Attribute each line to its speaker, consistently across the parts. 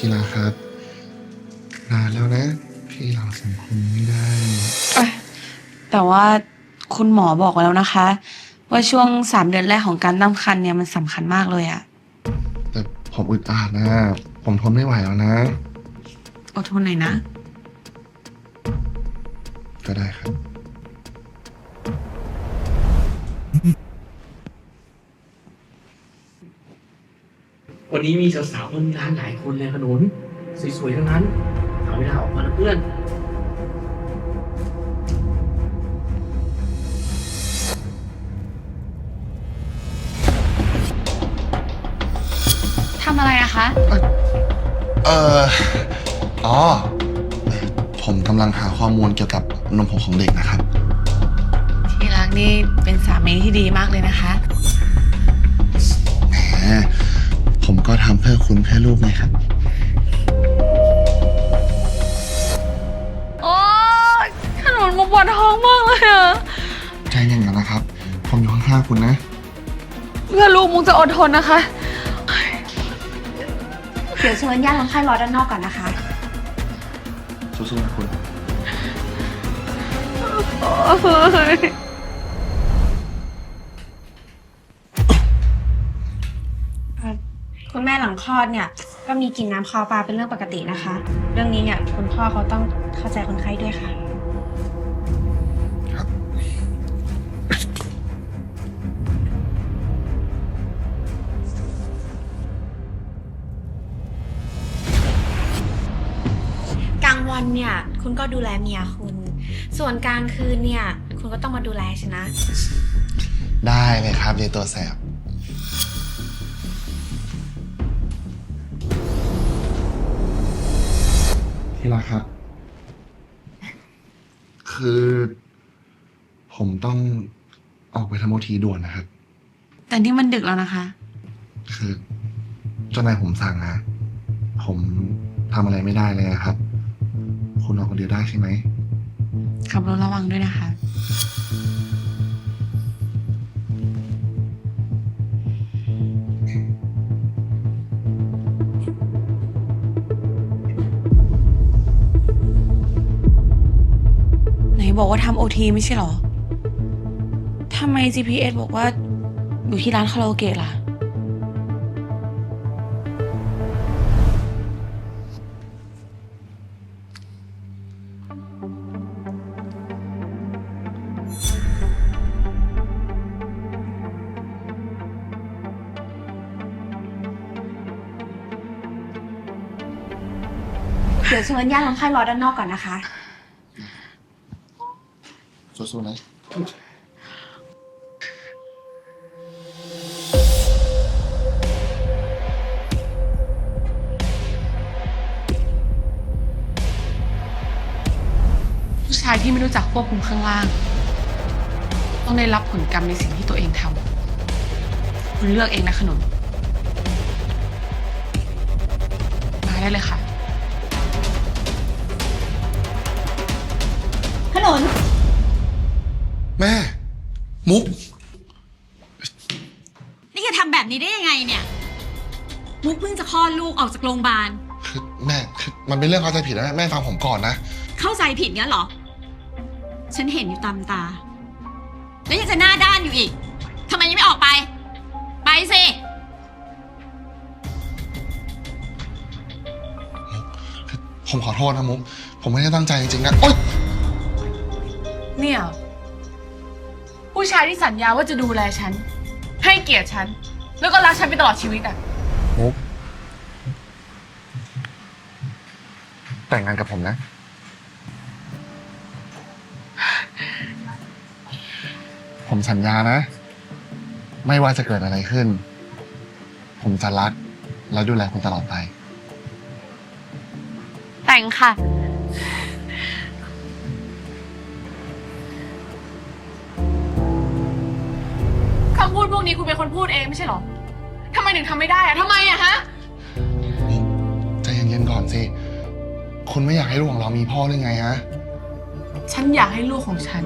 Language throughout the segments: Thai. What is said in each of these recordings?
Speaker 1: กีฬาครับนานแล้วนะที่เราสองคนไม่ได้
Speaker 2: แต่ว่าคุณหมอบอกไว้แล้วนะคะ ว่าช่วงสามเดือนแรกของการตั้งครรภ์เนี่ยมันสำคัญมากเลยอะ
Speaker 1: แต่ผมอึดอัดนะ ผมทนไม่ไหวแล้วนะ
Speaker 2: อดทนหน่อยนะ
Speaker 1: ก็ได้ครับ
Speaker 3: วันนี้มีสาวๆคนร้านหลายคนเลยขนุนสวยๆทั้งนั้นหาเวลาออกมานะเพื่อน
Speaker 2: ทำอะไรอะคะ
Speaker 1: เอ่อ อ๋อ ผมกำลังหาข้อมูลเกี่ยวกับนมผงของเด็กนะครับ
Speaker 2: ที่รักนี่เป็นสามีที่ดีมากเลยนะคะำ
Speaker 1: เพื่อคุณเพื่อลูกไงครับ
Speaker 2: โอ้ยขนมมุกปวดท้องมากเลยอะ
Speaker 1: ใจเย็นกันนะครับ ผมอยู่ข้างๆคุณนะ
Speaker 2: เพื่อลูกมุกจะอดทนนะคะ
Speaker 4: เดี๋ยวเชิญญาติคนไข้รอด้านนอกก่อนนะคะ
Speaker 1: สู้ๆนะคุณ
Speaker 4: คุณแคลอดเนี่ยก็มีกลิ่นน้ำคาวปลาเป็นเรื่องปกตินะคะ เรื่องนี้เนี่ยคุณพ่อเขาต้องเข้าใจคนไข้ด้วยค่ะ กลางวันเนี่ยคุณก็ดูแลเมียคุณ ส่วนกลางคืนเนี่ยคุณก็ต้องมาดูแลฉันนะ
Speaker 1: ได้เลยครับยายตัวแสบ ที่รักครับ คือ ผมต้องออกไปทำโอทีด่วนนะครับ
Speaker 2: แต่นี่มันดึกแล้วนะคะ
Speaker 1: คือเจ้านายผมสั่งนะผมทำอะไรไม่ได้เลยอะครับ คุณออกคนเดียวได้ใช่ไหม
Speaker 2: ขับรถระวังด้วยนะคะ บอกว่าทำโอทีไม่ใช่เหรอ ทำไม GPS บอกว่า อยู่ที่ร้านคาราโอเกะล่ะ
Speaker 4: เดี๋ยวเชิญญาติคนไข้รอด้านนอกก่อนนะคะ
Speaker 1: สู้ๆนะ
Speaker 2: ผู้ชายที่ไม่รู้จักควบคุมข้างล่าง ต้องได้รับผลกรรมในสิ่งที่ตัวเองทำคุณเลือกเองนะขนุนมาได้เลยค่ะ
Speaker 1: แม่ มุก
Speaker 4: นี่จะทำแบบนี้ได้ยังไงเนี่ย มุกเพิ่งจะคลอดลูกออกจากโรงพยาบาล
Speaker 1: คือแม่คือมันเป็นเรื่องเข้าใจผิดนะแม่ฟังผมก่อนนะ
Speaker 4: เข้าใจผิดงั้นเหรอ ฉันเห็นอยู่ตามตา แล้วยังจะหน้าด้านอยู่อีก ทำไมยังไม่ออกไป ไปสิ
Speaker 1: ผมขอโทษนะมุก ผมไม่ได้ตั้งใจจริงๆนะโอ๊ย
Speaker 2: เนี่ย ผู้ชายที่สัญญาว่าจะดูแลฉัน ให้เกียรติฉัน แล้วก็รักฉันไปตลอดชีวิตอะ
Speaker 1: มุก แต่งงานกับผมนะ ผมสัญญานะ ไม่ว่าจะเกิดอะไรขึ้น ผมจะรักและดูแลคุณตลอดไป
Speaker 2: แต่งค่ะำพูดพวกนี้คุณเป็นคนพูดเองไม่ใช่เหรอทำไมถึงทำไม่ได้อะทำไมอะฮะ
Speaker 1: ใจเย็นๆก่อนสิ คุณไม่อยากให้ลูกของเรามีพ่อหรือไงฮะ
Speaker 2: ฉันอยากให้ลูกของฉัน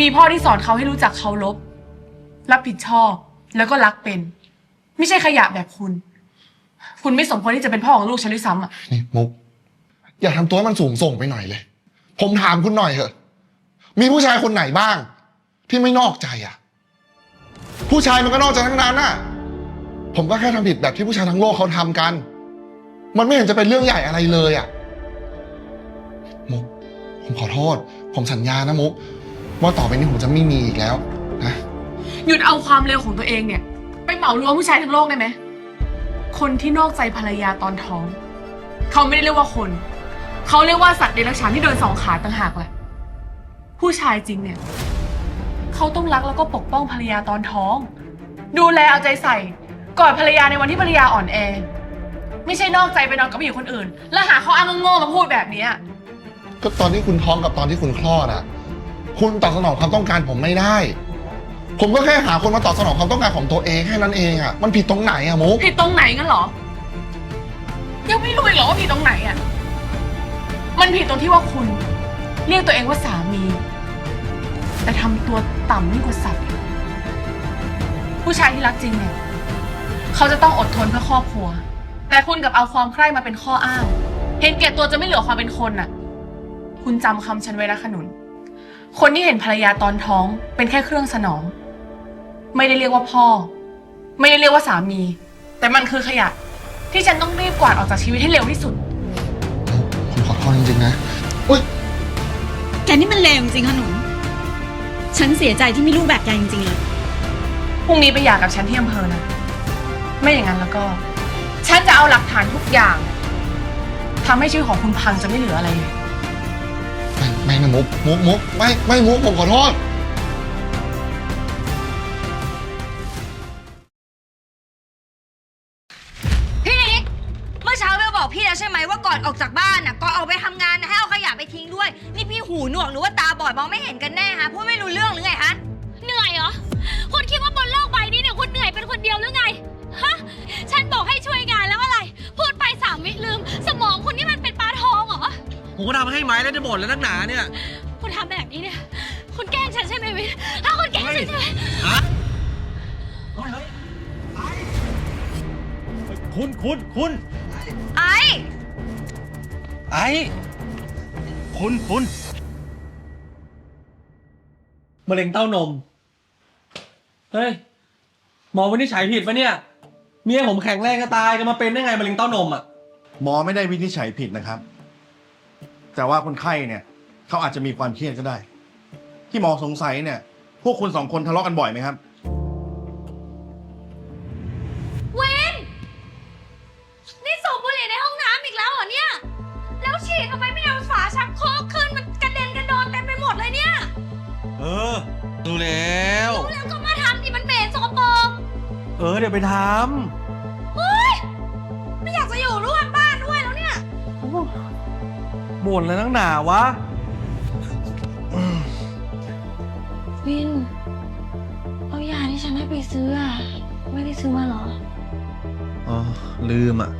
Speaker 2: มีพ่อที่สอนเขาให้รู้จักเคารพรับผิดชอบแล้วก็รักเป็น ไม่ใช่ขยะแบบคุณ คุณไม่สมควรที่จะเป็นพ่อของลูกฉันด้วยซ้ำอะ
Speaker 1: นี่มุก อย่าทำตัวให้มันสูงส่งไปหน่อยเลย ผมถามคุณหน่อยเถอะ มีผู้ชายคนไหนบ้าง ที่ไม่นอกใจอะ ผู้ชายมันก็นอกใจทั้งนั้นน่ะ ผมก็แค่ทำผิดแบบที่ผู้ชายทั้งโลกเขาทำกัน มันไม่เห็นจะเป็นเรื่องใหญ่อะไรเลยอะ มุก ผมขอโทษ ผมสัญญานะมุก ว่าต่อไปนี้ผมจะไม่มีอีกแล้วนะ
Speaker 2: หยุดเอาความเร็วของตัวเองเนี่ย ไปเหมารวมผู้ชายทั้งโลกได้ไหม คนที่นอกใจภรรยาตอนท้อง เขาไม่ได้เรียกว่าคน เขาเรียกว่าสัตว์เดรัจฉานที่เดินสองขาต่างหากแหละผู้ชายจริงเนี่ย เขาต้องรักแล้วก็ปกป้องภรรยาตอนท้อง ดูแลเอาใจใส่กอดภรรยาในวันที่ภรรยาอ่อนแอ ไม่ใช่นอกใจไปนอนกับผู้หญิงคนอื่น แล้วหาข้ออ้างโง่ๆมาพูดแบบเนี้ย
Speaker 1: ก็ตอนที่คุณท้องกับตอนที่คุณคลอดอะคุณตอบสนองความต้องการผมไม่ได้ ผมก็แค่หาคนมาตอบสนองความต้องการของตัวเองแค่นั้นเองอะมันผิดตรงไหนอะมุก
Speaker 2: ผิดตรงไหนงั้นเหรอ ยังไม่รู้อีกเหรอว่าผิดตรงไหนอะมันผิดตรงที่ว่าคุณ เรียกตัวเองว่าสามี แต่ทำตัวต่ำยิ่งกว่าสัตว์ ผู้ชายที่รักจริงเนี่ย เขาจะต้องอดทนเพื่อครอบครัว แต่คุณกลับเอาความใคร่มาเป็นข้ออ้าง เห็นแก่ตัวจะไม่เหลือความเป็นคนน่ะ คุณจำคำฉันไว้นะขนุน คนที่เห็นภรรยาตอนท้อง เป็นแค่เครื่องสนอง ไม่ได้เรียกว่าพ่อ ไม่ได้เรียกว่าสามี แต่มันคือขยะ ที่ฉันต้องรีบกวาดออกจากชีวิตให้เร็วที่สุด
Speaker 1: ผมขอโทษจริงๆนะ อุ้ย
Speaker 4: แกนี่มันเลวจริงๆขนุน ฉันเสียใจที่มีลูกแบบแกจริงๆเลย
Speaker 2: พรุ่งนี้ไปหย่ากับฉันที่อำเภอนะ ไม่อย่างนั้นแล้วก็ ฉันจะเอาหลักฐานทุกอย่างทำให้ชีวิตของคุณพังจะไม่เหลืออะไรเลย
Speaker 1: ไม่ไม่นะมุกมุกมุกไม่ไม่มุกผมขอโทษ
Speaker 5: พี่นิกเมื่อเช้าเบลบอกพี่แล้วใช่ไหมว่าก่อนออกจากบ้านน่ะก่อนออกไปทำงานนะให้เอาขยะไป ทิ้งด้วย นี่พี่หูหนวกหรือว่าตาบอดมองไม่เห็นกันแน่ฮะพูดไม่รู้เรื่องหรือไงฮะ
Speaker 6: เหนื่อยเหรอ คุณคิดว่าบนโลกใบนี้เนี่ยคุณเหนื่อยเป็นคนเดียวหรือไง ฮะ ฉันบอกให้ช่วยงานแล้วอะไร พูดไปสามวิลืม สมองคุณนี่มันเป็นปลาทองเหรอ
Speaker 3: ผมก็ทำให้ไม้แล้วได้บ่นแล้วนักหนาเนี่ย
Speaker 6: คุณทำแบบนี้เนี่ย คุณแกล้งฉันใช่ไหมวินถ้าคุณแกล้งฉันใช่ไหม
Speaker 3: ฮะเฮ้ยเฮ้ยคุณคุณคุณ
Speaker 5: ไอ้
Speaker 3: ไอ้ คุณคุณมะเร็งเต้านม เฮ้ย หมอวินิจฉัยผิดปะเนี่ย เมียผมแข็งแรงก็ตายจะมาเป็นได้ไงมะเร็งเต้านมอะ
Speaker 7: หมอไม่ได้วินิจฉัยผิดนะครับ แต่ว่าคนไข้เนี่ย เขาอาจจะมีความเครียดก็ได้ ที่หมอสงสัยเนี่ย พวกคุณสองคนทะเลาะกันบ่อยไหมครับ
Speaker 6: ออเดี๋ย
Speaker 3: วไปท
Speaker 6: ไม่อยากจะอยู่ร่วมบ้านด้วยแล้วเนี่ยำ
Speaker 3: บ่นแล้วนักหนาวะ
Speaker 8: วิน เอายาที่ฉันให้ไปซื้ออะไม่ได้ซื้อมาเหรอ
Speaker 3: อ๋อ ลืมอะ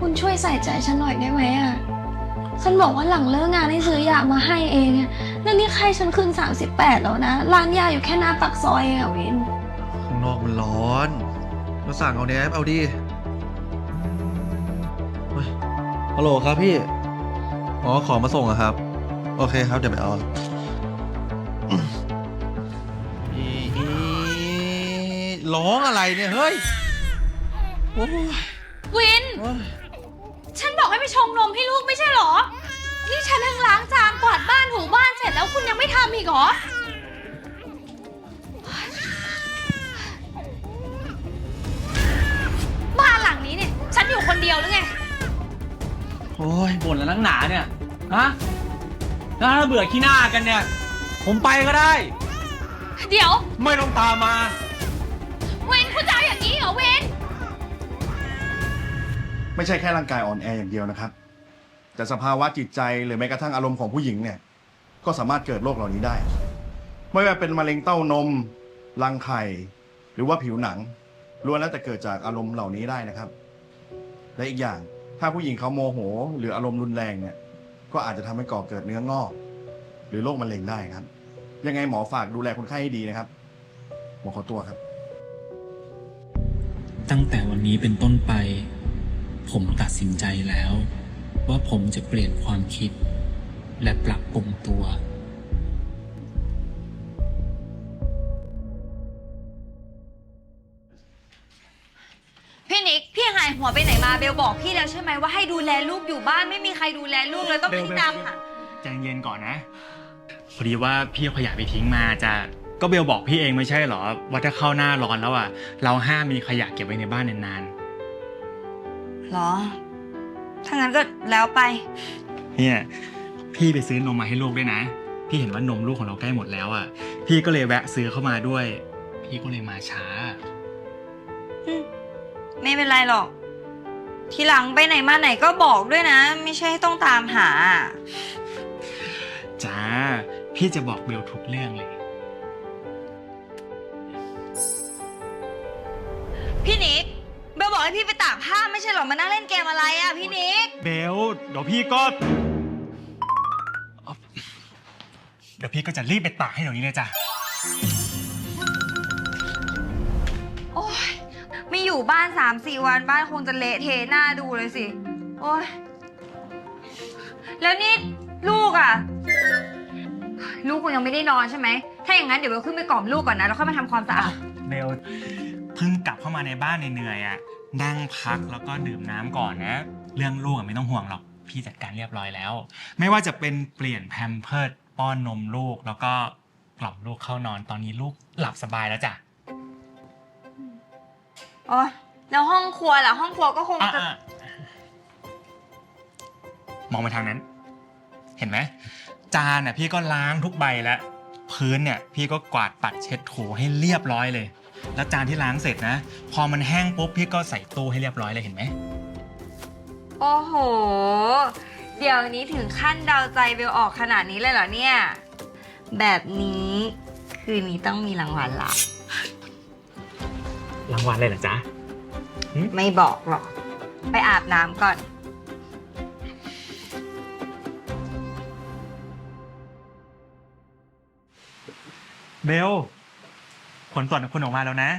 Speaker 8: คุณช่วยใส่ใจฉันหน่อยได้ไหมอะฉันบอกว่าหลังเลิกงานให้ซื้อยามาให้เองอะแล้วนี่ไข้ฉันขึ้น 38 แล้วนะ ร้านยาอยู่แค่หน้าปากซอยเองอะวิน
Speaker 9: ข้าง นอกมันร้อนมาสั่งเอาในแอปเอาดิเฮ้ยฮัลโหลครับพี่ อ๋อ ของมาส่งอะครับ โอเคครับ เดี๋ยวไปเอาร้องอะไรเนี่ย เฮ้ย โอ้ย
Speaker 6: วิน ฉันบอกให้ไปชงนมให้ลูกไม่ใช่เหรอ นี่ฉันทั้งล้างจานกวาดบ้านถูบ้านเสร็จแล้วคุณยังไม่ทำอีกเหรอ คนเดียวหรือไง
Speaker 3: โอ้ยบ่นแล้วนักหนาเนี่ย ฮะ แล้วถ้าเบื่อขี้หน้ากันเนี่ย ผมไปก็ได้
Speaker 6: เดี๋ยว
Speaker 3: ไม่ต้องตามมา
Speaker 6: เวนคุณจะเอาอย่างนี้เหรอเวน
Speaker 7: ไม่ใช่แค่ร่างกายอ่อนแออย่างเดียวนะครับ แต่สภาวะจิตใจหรือแม้กระทั่งอารมณ์ของผู้หญิงเนี่ย ก็สามารถเกิดโรคเหล่านี้ได้ ไม่ว่าเป็นมะเร็งเต้านม รังไข่ หรือว่าผิวหนังล้วนแล้วแต่เกิดจากอารมณ์เหล่านี้ได้นะครับ และอีกอย่าง ถ้าผู้หญิงเขาโมโห หรืออารมณ์รุนแรงเนี่ย ก็อาจจะทำให้ก่อเกิดเนื้องอก หรือโรคมะเร็งได้ครับ ยังไงหมอฝากดูแลคนไข้ให้ดีนะครับ หมอขอตัวครับ
Speaker 10: ตั้งแต่วันนี้เป็นต้นไป ผมตัดสินใจแล้ว ว่าผมจะเปลี่ยนความคิด และปรับปรุงตัวา
Speaker 5: ยหัวไปไหนมาเบลบอกพี่แล้วใช่ไหมว่าให้ดูแลลูกอยู่บ้านไม่มีใครดูแลลูกเลยต้องพี่ตามหา
Speaker 11: ใจเย็นก่อนนะ พอดีว่าพี่เอาขยะไปทิ้งมาจะก็เบลบอกพี่เองไม่ใช่เหรอว่าถ้าเข้าหน้าร้อนแล้วอะ เราห้ามมีขยะเก็บไว้ในบ้านนาน
Speaker 5: หรอ ถ้างั้นก็แล้วไป
Speaker 11: ๆเนี่ยพี่ไปซื้อนมมาให้ลูกด้วยนะ พี่เห็นว่านมลูกของเราใกล้หมดแล้วอะ พี่ก็เลยแวะซื้อเข้ามาด้วย พี่ก็เลยมาช้า
Speaker 5: ไม่เป็นไรหรอก ทีหลังไปไหนมาไหนก็บอกด้วยนะ ไม่ใช่ให้ต้องตามหา
Speaker 11: จ้า พี่จะบอกเบลทุกเรื่องเลย
Speaker 5: พี่นิกเบลบอกให้พี่ไปตากผ้าไม่ใช่หรอมานั่งเล่นเกมอะไรอะพี่นิก
Speaker 11: เบลเดี๋ยวพี่ก็เดี๋ยวพี่ก็จะรีบไปตากให้เดี๋ยวนี้เลยจ้ะ
Speaker 5: อยู่บ้านสามสี่วันบ้านคงจะเละเทหน้าดูเลยสิ โอ้ยแล้วนี่ลูกอะ ลูกคงยังไม่ได้นอนใช่ไหม ถ้าอย่างนั้นเดี๋ยวเบลขึ้นไปกล่อมลูกก่อนนะ แล้วค่อยมาทำความสะอาด
Speaker 11: เบลเพิ่งกลับเข้ามาในบ้านเหนื่อยๆอะนั่งพักแล้วก็ดื่มน้ำก่อนนะ เรื่องลูกอะไม่ต้องห่วงหรอก พี่จัดการเรียบร้อยแล้ว ไม่ว่าจะเป็นเปลี่ยนแพมเพิร์ดป้อนนมลูก แล้วก็กล่อมลูกเข้านอนตอนนี้ลูกหลับสบายแล้วจ้ะ
Speaker 5: โอ้ยแล้วห้องครัวล่ะ ห้องครัวก็คง
Speaker 11: อะ
Speaker 5: จะ
Speaker 11: อะมองไปทางนั้น เห็นไหม จานน่ะพี่ก็ล้างทุกใบแล้วพื้นเนี่ยพี่ก็กวาดปัดเช็ดถูให้เรียบร้อยเลย แล้วจานที่ล้างเสร็จนะ พอมันแห้งปุ๊บพี่ก็ใส่ตู้ให้เรียบร้อยเลยเห็นไหม
Speaker 5: โอ้โห เดี๋ยวนี้ถึงขั้นเดาใจเบลออกขนาดนี้เลยเหรอเนี่ย แบบนี้คืนนี้ต้องมีรางวัลละ
Speaker 11: รางวัลเลยเหรอจ๊ะ
Speaker 5: ไม่บอกหรอก ไปอาบน้ำก่อน
Speaker 11: เบล ผลตรวจของคุณออกมาแล้วนะ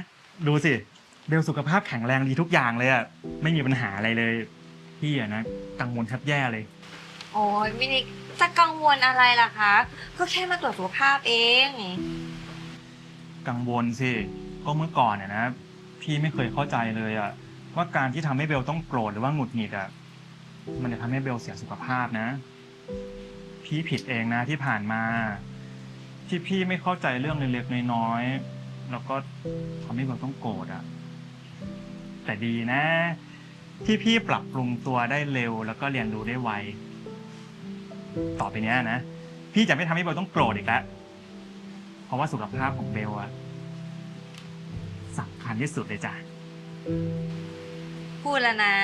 Speaker 11: ดูสิ เบลสุขภาพแข็งแรงดีทุกอย่างเลยอะไม่มีปัญหาอะไรเลย พี่อะนะกังวลแทบแย่เลย
Speaker 5: โอ้ยมินิกจะกังวลอะไรล่ะคะ ก็แค่มาตรวจสุขภาพเอง
Speaker 11: กังวลสิ ก็เมื่อก่อนเนี่ยนะ พี่ไม่เคยเข้าใจเลยอะว่าการที่ทำให้เบลต้องโกรธหรือว่าหงุดหงิดอะมันจะทำให้เบลเสียสุขภาพนะ พี่ผิดเองนะที่ผ่านมา ที่พี่ไม่เข้าใจเรื่องเล็กๆน้อยๆแล้วก็ทำให้เบลต้องโกรธอะแต่ดีนะ ที่พี่ปรับปรุงตัวได้เร็ว แล้วก็เรียนรู้ได้ไวต่อไปเนี้ยนะ พี่จะไม่ทำให้เบลต้องโกรธอีกแล้วเพราะว่าสุขภาพของเบลอะ สำคัญที่สุดเลยจ้ะ
Speaker 5: พูดแล้วนะ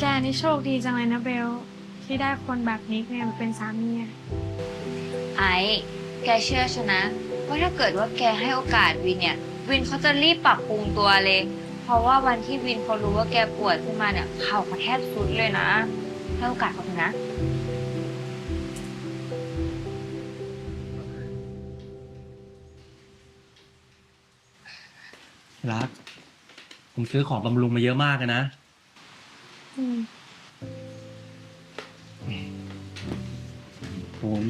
Speaker 8: แกนี่โชคดีจังเลยนะเบล ที่ได้คนแบบนิกเนี่ยมาเป็นสามีอะ
Speaker 5: ไอ้แกเชื่อฉันนะว่าถ้าเกิดว่าแกให้โอกาสวินเนี่ย วินเขาจะรีบปรับปรุงตัวเลย เพราะว่าวันที่วินเขารู้ว่าแกป่วยขึ้นมาเนี่ย เขาเขาแทบสุดเลยนะให้โอกาสเขาเถอะนะ
Speaker 3: รัก ผมซื้อของบำรุงมาเยอะมากเลยนะ
Speaker 8: อืม
Speaker 3: ผม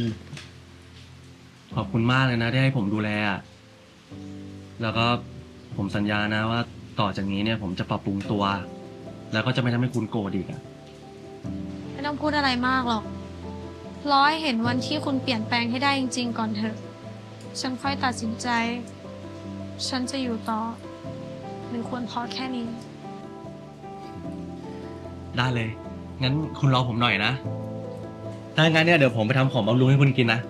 Speaker 3: ขอบคุณมากเลยนะที่ให้ผมดูแลอะแล้วก็ผมสัญญานะว่าต่อจากนี้เนี่ย ผมจะปรับปรุงตัว แล้วก็จะไม่ทำให้คุณโกรธอีกอะ
Speaker 8: ไม่ต้องพูดอะไรมากหรอก ร้อยเห็นวันที่คุณเปลี่ยนแปลงให้ได้จริง ๆ ก่อนเถอะ ฉันค่อยตัดสินใจ ฉันจะอยู่ต่อ มันควรพอแค่นี้
Speaker 3: ได้เลย งั้นคุณรอผมหน่อยนะ ถ้างั้นเนี่ยเดี๋ยวผมไปทำของบำรุงให้คุณกินนะ